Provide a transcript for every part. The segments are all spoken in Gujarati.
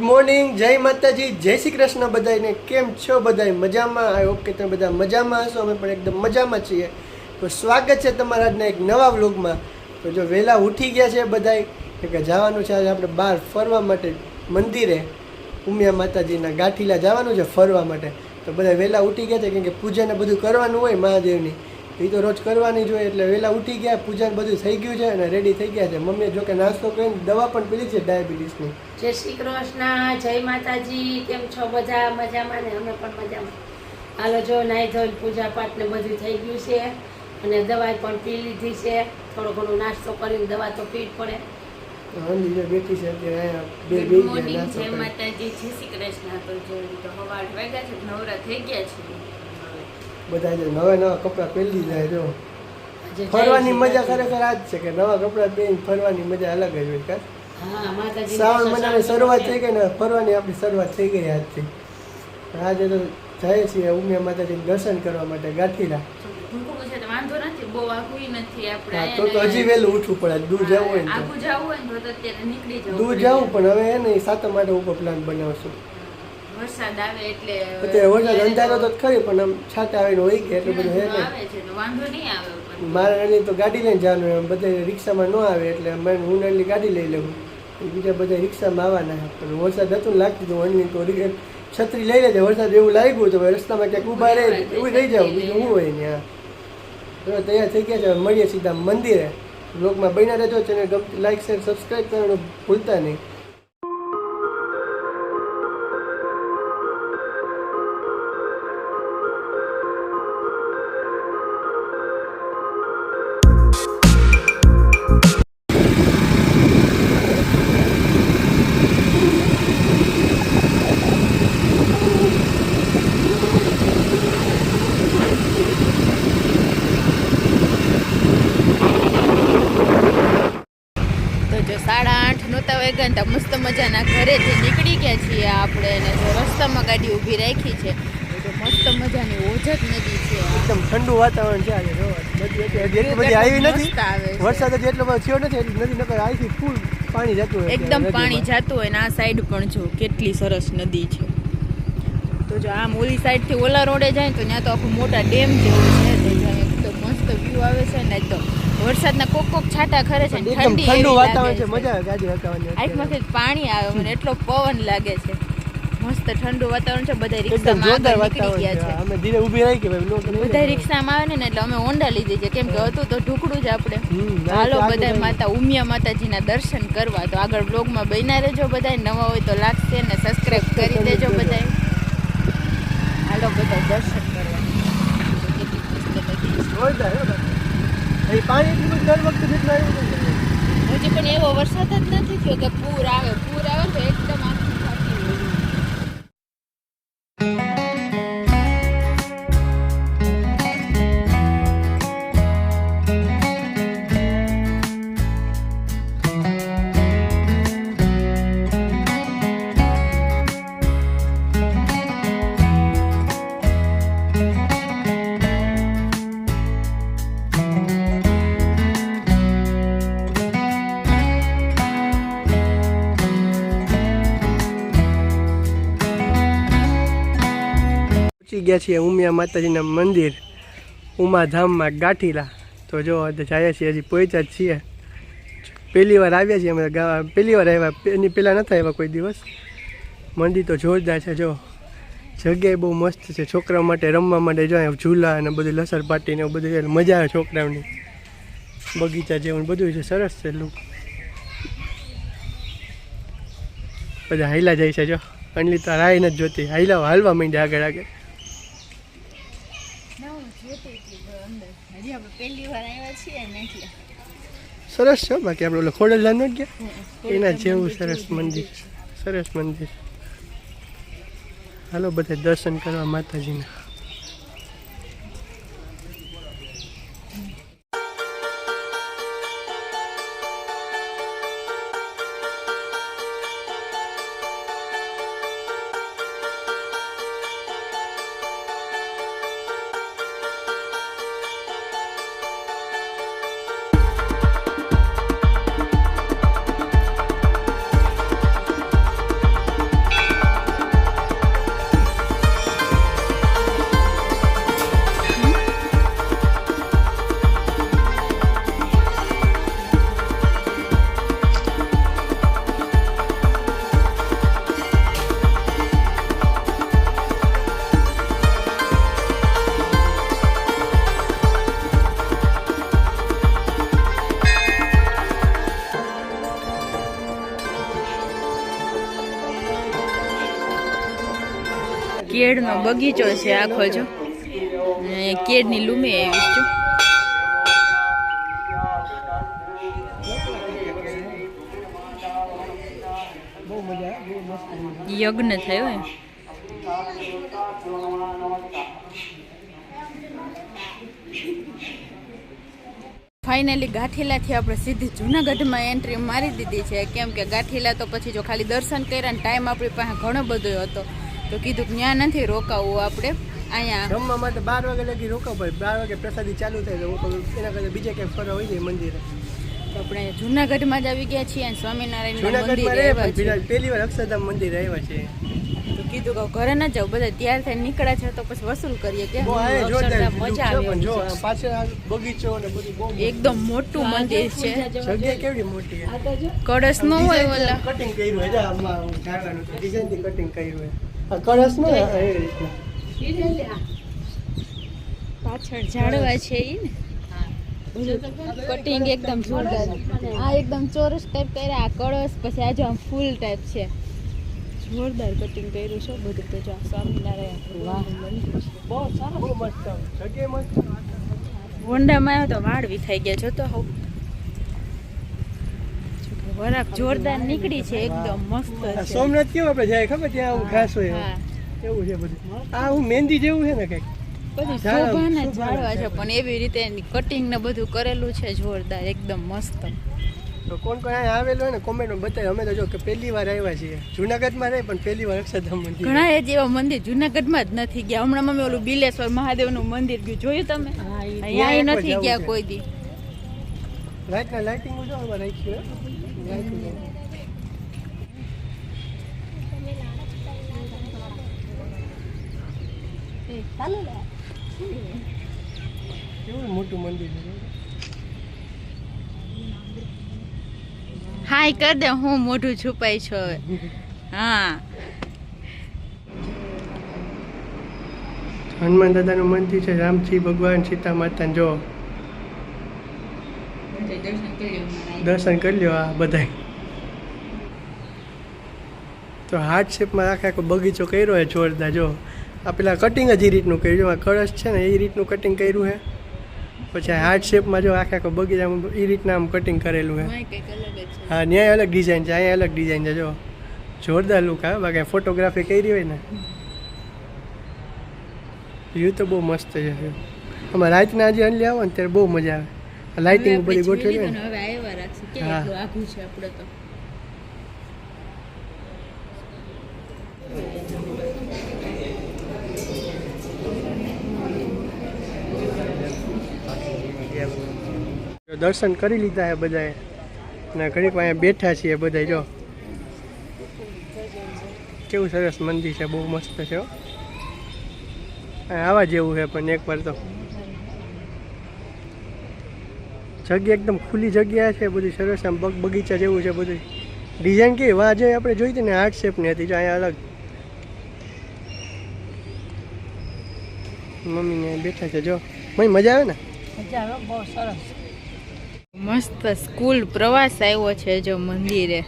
મોર્નિંગ જય માતાજી, જય શ્રી કૃષ્ણ બધાને કેમ છો બધાય? મજામાં? આઈ હોપ કે તમે બધા મજામાં હશો. અમે પણ એકદમ મજામાં છીએ. તો સ્વાગત છે તમારા આજના એક નવા વ્લોગમાં. તો જો વહેલા ઉઠી ગયા છે બધાય કે જવાનું છે આજે આપણે બહાર ફરવા માટે મંદિરે. ઉમિયા માતાજીના ગાંઠીલા જવાનું છે ફરવા માટે. તો બધા વહેલા ઉઠી ગયા છે, કેમ કે પૂજાને બધું કરવાનું હોય મહાદેવની. એ તો રોજ કરવાની જોઈએ એટલે વહેલા ઉઠી ગયા પૂજાને બધું થઈ ગયું છે અને રેડી થઈ ગયા છે. મમ્મીએ જો કે નાસ્તો કરીને દવા પણ પીધી છે ડાયાબિટીસની. જય શ્રી કૃષ્ણ જય માતાજી કેમ છો? બધા મજામાં ને? અમે પણ મજામાં. હાલો જો નાઈ ધોઈને પૂજા પાઠ ને બધું થઈ ગયું છે અને દવાઈ પણ પી લીધી છે. થોડો ઘણો નાસ્તો કરીને દવા તો પી જ પડે. બેઠી છે અત્યારે બે બે જય માતાજી જય શ્રી કૃષ્ણ. તો જો હવા વાગ્યા છે નવરા થઈ ગયા છે. બધા જે નવા નવા કપડાં પહેરી જાય જો. ફરવાની મજા ખરેખર આ જ છે કે નવા કપડાં પહેરીને ફરવાની મજા અલગ જ હોય કાં? શ્રાવણ મહિનાની શરૂઆત થઈ ગઈ ને ફરવાની આપણી શરૂઆત થઈ ગઈ આજથી. આજે તો જઈએ છીએ ઉમિયા માતાજીને દર્શન કરવા માટે ગાંઠીલા. તો હજી વહેલું ઉઠવું પડે દૂર જવું હોય ને દૂર. જવું પણ હવે હે ને સાતમ માટે ઉપર પ્લાન બનાવશું. વરસાદ આવે એટલે વરસાદ અંધારો તો ખરી પણ આમ છાતા આવીને હોય કે એટલું બધું હે તો વાંધો નહીં આવે. મારે એની તો ગાડી લઈને જવાનું એમ બધા રિક્ષામાં ન આવે એટલે મેં હું એની ગાડી લઈ લઉં બીજા બધા રિક્ષામાં આવવાના. પણ વરસાદ હતું લાગતું હતું અન્ય તો છત્રી લઈ લેજે વરસાદ એવું લાગ્યું તો રસ્તામાં ક્યાંક ઊભા રહે એવું રહી જાવ બીજું શું હોય ને હા તૈયાર થઈ ગયા છે મળીએ સીધા મંદિરે બ્લોગમાં બન્યા રહેજો ચેનલ ગમતી લાઈક શેર સબસ્ક્રાઈબ કરવાનું ભૂલતા નહીં સાડા આઠ નહોતા વાગ્યા ને મસ્ત મજાના ઘરેથી નીકળી ગયા છીએ આપણે એને જો રસ્તામાં ગાડી ઊભી રાખી છે. મસ્ત મજાની ઓજત નદી છે એકદમ ઠંડુ વાતાવરણ છે આજે જોવા એટલી બધી આવી નથી. મસ્ત આવે છે. વરસાદ હજી એટલો બધો થયો નથી એટલે નદી નકર અહીંથી ફૂલ પાણી જતું હોય એકદમ પાણી જતું હોય ને આ સાઈડ પણ જો કેટલી સરસ નદી છે. તો જો આમ ઓલી સાઈડથી ઓલા રોડે જાય તો ત્યાં તો આખું મોટા ડેમ જેવું છે. તો મસ્ત વ્યૂ આવે છે ને તો વરસાદના કોક કોક છાંટા ખરે છે ઠંડી ઠંડુ વાતાવરણ છે મજા આવે ગાડી અત્યારે. આંખમાંથી પાણી આવે મને એટલો પવન લાગે છે. મસ્ત ઠંડુ વાતાવરણ છે બધા રિક્ષામાં આગળ નીકળી ગયા છે. અમે ધીરે ઊભી રહી કે ભાઈ નો બધા રિક્ષામાં આવે ને એટલે અમે ઓંડા લીધી છે. કેમ કે હતું તો ઢુકડું જ આપણે. હાલો બધા માતા ઉમિયા માતાજીના દર્શન કરવા. તો આગળ બ્લોગમાં બન્યા રહેજો બધા નવા હોય તો લાગશે ને સબસ્ક્રાઇબ કરી દેજો બધા હાલો બધા દર્શન કરવા. જોરદાર બાકી. પાણી એટલું બધું દર હજી પણ એવો વરસાદ જ નથી થયો કે પૂર આવે પૂર આવે તો એકદમ પહોંચી ગયા છીએ ઉમિયા માતાજીના મંદિર ઉમાધામમાં ગાંઠીલા. તો જો જાય છીએ, હજી પહોંચ્યા જ છીએ. પહેલી વાર આવ્યા છીએ અમે ગાવા, પહેલી વાર આવ્યા, એની પહેલાં નથી આવ્યા કોઈ દિવસ. મંદિર તો જોરદાર છે, જો. જગ્યાએ બહુ મસ્ત છે, છોકરાઓ માટે, રમવા માટે જો ઝૂલા અને બધું લસર પાટી ને બધું. મજા આવે છોકરાઓની. બગીચા જેવું બધું છે, સરસ છે લુક બધા હાઈલા જાય છે, જો. અનલી તો રાય નથી જોતી હાઈલા હાલવા માંડ્યા આગળ આગળ ના, હું જોતી હતી તો અંદર. હજી આપણે પહેલી વાર આવ્યા છીએ ને એટલે. સરસ છે બાકી આપણે ઓલો ખોડલધામ નથી ગયા. એના જેવું સરસ મંદિર. સરસ મંદિર. હાલો બધા દર્શન કરવા માતાજીના. કેળનો બગીચો છે આખો જો. કેળની લૂમે આવી છું યજ્ઞ થયો એમ. ફાઇનલી ગાંઠીલાથી આપણે સીધી જુનાગઢમાં એન્ટ્રી મારી દીધી છે. કેમ કે ગાંઠીલા તો પછી જો ખાલી દર્શન કર્યા ને ટાઈમ આપણી પાસે ઘણો બધો હતો. તો કીધું કે ત્યાં નથી રોકાવું આપણે. અહીંયા જમવા માટે બાર વાગે લગી રોકાવ પડે. બાર વાગે પ્રસાદી ચાલુ થાય તો એના કરતા બીજે ક્યાંક ફરવા હોય જાય મંદિરે. તો આપણે જુનાગઢમાં જ આવી ગયા છીએ અને સ્વામિનારાયણ મંદિરે પહેલી વાર અક્ષરધામ મંદિર આવ્યા છે તો કીધું કે ઘરે ન જાવ બધા તૈયાર થઈને નીકળ્યા છે તો પછી વસૂલ કરીએ કે મજા આવે જો પાછળ બગીચો ને બધું બહુ એકદમ મોટું મંદિર છે. જગ્યા કેવડી મોટી આ તો જો. કળશ ન હોય ઓલા. કટિંગ કર્યું છે આમાં ઝાડવાનું ડિઝાઇનથી કટિંગ કર્યું આ કળશ નો? એ રીતના. પાછળ ઝાડવા છે એ ને. કટિંગ એકદમ જોરદાર. આ એકદમ ચોરસ ટાઈપ કર્યા આ કળશ પછી આજે આમ ફૂલ ટાઈપ છે. જોરદાર કટિંગ કર્યું છે બધું તો જો સ્વામિનારાયણ વાહ. બહુ સારું બહુ મસ્ત જગ્યા મસ્ત. હોન્ડામાં આવ્યો તો વાળ વિખાઈ ગયા જો તો હવ જોરદાર નીકળી છે એકદમ મસ્ત છે. સોમનાથ કેવું આપણે જાય ખબર? ત્યાં આવું ઘાસ હોય. એવું છે બધું. આ હું મહેંદી જેવું છે ને કંઈક? બધું શોભાના ઝાડવા છે. પણ એવી રીતે કટિંગ ને બધું કરેલું છે જોરદાર એકદમ મસ્ત. તો કોણ કોણ અહીંયા આવેલું હોય ને કોમેન્ટમાં બતાવે. અમે તો જો કે પહેલી વાર આવ્યા છીએ. જુનાગઢમાં રહી પણ પહેલી વાર અક્ષરધામ મંદિર. ઘણા એ જેવા મંદિર જુનાગઢમાં જ નથી ગયા. હમણાં અમે ઓલું બિલેશ્વર મહાદેવનું મંદિર ગયું. જોયું તમે? અહીંયા નથી ગયા કોઈ દી. લાઇટના લાઇટિંગ જો. કેવું મોટું મંદિર છે હાય કર દે હું મોઢું છુપાઈ છું હવે હા હનુમાન દાદાનું મંદિર છે રામજી ભગવાન સીતા માતા જો દર્શન કરી લ્યો આ બધાય. તો હાર્ટ શેપમાં આખે આખો બગીચો કર્યો છે જોરદાર. જો આ પેલા કટિંગ જ એ રીતનું કર્યું. આ કળશ છે ને એ રીતનું કટિંગ કર્યું છે પછી હાર્ટ શેપમાં જો આખે આખો બગીચામાં એ રીતના આમ કટિંગ કરેલું છે છે. હા ન્યાય અલગ ડિઝાઇન છે અહીંયા અલગ ડિઝાઇન છે જો. જોરદાર લુક આવે બાકી ફોટોગ્રાફી કરી હોય ને. વ્યૂ તો બહુ મસ્ત છે આમાં રાતના જે અનલી આવો ને ત્યારે બહુ મજા આવે. લાઇટિંગ બધી ગોઠવેલી હવે આવ્યા રાખશું કે. એટલું આઘું છે આપણે તો. દર્શન કરી લીધા છે બધાએ. અને ઘડીક વાર અહીંયા બેઠા છીએ બધા જો. કેવું સરસ મંદિર છે બહુ મસ્ત છે આવા જેવું છે પણ એકવાર તો. જગ્યા એકદમ ખુલ્લી જગ્યા છે બધી સરસ આમ બગ બગીચા જેવું છે બધું. ડિઝાઇન કેવી? વાં જે આપણે જોઈ હતી ને હાર્ટ શેપની હતી જો અહીંયા અલગ. મમ્મીને બેઠા છે જો. મમ્મી મજા આવે ને? મજા આવે બહુ સરસ. મસ્ત સ્કૂલ પ્રવાસ આવ્યો છે જો મંદિરે.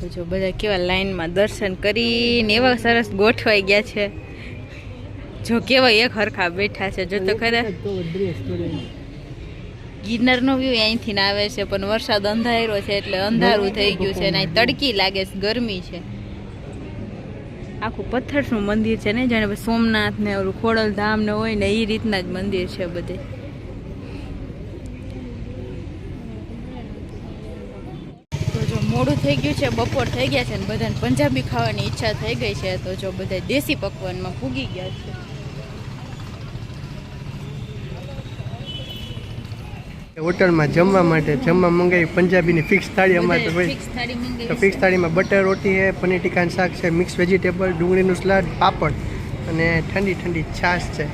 તો જો બધા કેવા લાઈનમાં દર્શન કરીને એવા સરસ ગોઠવાઈ ગયા છે. જો કેવા એક હરખા બેઠા છે જો તો ખરા. ગિરનારનો વ્યૂ અહીંથી ના આવે છે, પણ વરસાદ અંધાર્યો છે એટલે અંધારું થઈ ગયું છે અને તડકી લાગે છે, ગરમી છે. આખું પથ્થરનું મંદિર છે ને, જાણે સોમનાથ ને ઓલું ખોડલધામ ને હોય ને એ રીતના જ મંદિર છે બધે. તો જો મોડું થઈ ગયું છે, બપોર થઈ ગયા છે ને બધાને પંજાબી ખાવાની ઈચ્છા થઈ ગઈ છે, તો જો બધા દેશી પકવાનમાં પૂગી ગયા છે. હોટલમાં જમવા માટે જમવા મંગાવી પંજાબીની ફિક્સ થાળી અમારે તો ભાઈ. તો ફિક્સ થાળીમાં બટર રોટી છે પનીર ટીકાનું શાક છે મિક્સ વેજીટેબલ ડુંગળીનું સલાડ પાપડ અને ઠંડી ઠંડી છાશ છે.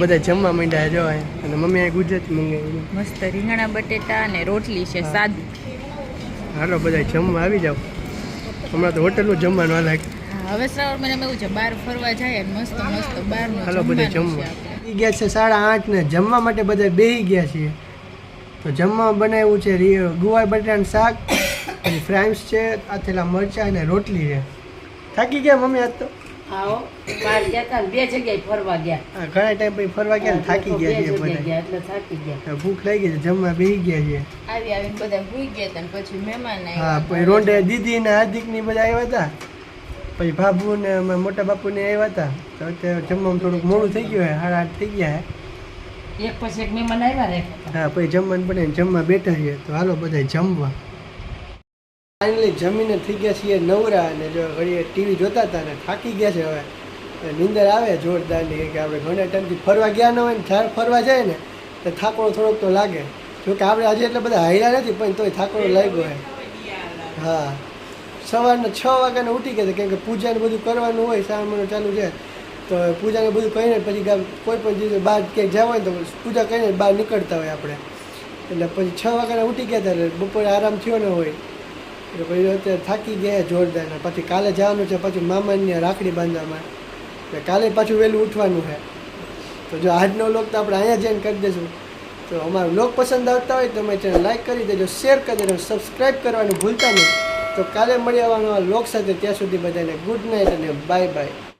બધા જમવા માંડ્યા જો. અને મમ્મીએ ગુજરાતી મંગાવી મસ્ત રીંગણા બટેટા અને રોટલી છે. સાદી. હાલો બધા જમવા આવી જાઓ. હમણાં તો હોટલનું જમવાનું હાલ હવે શ્રાવણ મહિનામાં એવું છે બહાર ફરવા જાય મસ્ત મસ્ત બહાર હાલો બધા જમવા. ગયા છે સાડા આઠ ને જમવા માટે બધા બેહી ગયા છીએ. તો જમવા બનાવ્યું છે ગુવાર બટાટાનું શાક પછી ફ્રાઈમ્સ છે આથેલા મરચાં અને રોટલી છે. થાકી ગયા મમ્મી આજ તો? આવો બહાર ગયા હતા બે જગ્યાએ ફરવા ગયા. આ ઘણા ટાઈમ પછી ફરવા ગયા ને થાકી ગયા છે બધા. ગયા એટલે થાકી ગયા. ભૂખ લાગી છે જમવા બેસી ગયા છે. આવી આવીને બધા ભૂઈ ગયા હતા પછી મહેમાન હા પછી રોંડે દીદી ને હાર્દિકની બધા આવ્યા હતા. પછી બાબુ ને મોટા બાપુ ને આવ્યા હતા. તો અત્યારે જમવામાં થોડુંક મોડું થઈ ગયું હે સાડા આઠ થઈ ગયા હે એક પછી એક મહેમાન આવ્યા રે હા, પછી જમવાનું ને જમવા બેઠા છીએ. તો હાલો બધા જમવા. ફાઇનલી જમીને થઈ ગયા છીએ નવરા અને જો ઘડીએ ટીવી જોતા હતા ને થાકી ગયા છે હવે. નિંદર આવે જોરદારની કે આપણે ઘણા ટાઈમથી ફરવા ગયા ન હોય ને જ્યારે ફરવા જાય ને, તો થાકડો થોડોક તો લાગે. જો કે આપણે આજે એટલે બધા હાયરા નથી, પણ તોય થાકડો લાગ્યો હોય. હા. સવારના છ વાગ્યાને ઉઠી ગયા કેમ કે પૂજાને બધું કરવાનું હોય મહિનો ચાલુ છે. તો પૂજાને બધું કહીને પછી કોઈ પણ દિવસે બહાર ક્યાંક જવા હોય તો પૂજા કરીને બહાર નીકળતા હોય આપણે. એટલે પછી છ વાગ્યાના ઉઠી ગયા ત્યારે બપોરે આરામ થયો ન હોય. એટલે પછી અત્યારે થાકી ગયા જોરદાર પછી કાલે જવાનું છે, પછી મામાની રાખડી બાંધવામાં. એટલે કાલે પાછું વહેલું ઉઠવાનું છે. તો જો આજનો લોક તો આપણે અહીંયા જઈને કરી દઈશું તો અમારો લોક પસંદ આવતા હોય તો અમે ચેનલ લાઈક કરી દેજો શેર કરી દેજો સબસ્ક્રાઈબ કરવાનું ભૂલતા નહીં. તો કાલે મળી આવવાનો લોક સાથે ત્યાં સુધી બધાને ગુડ નાઇટ અને બાય બાય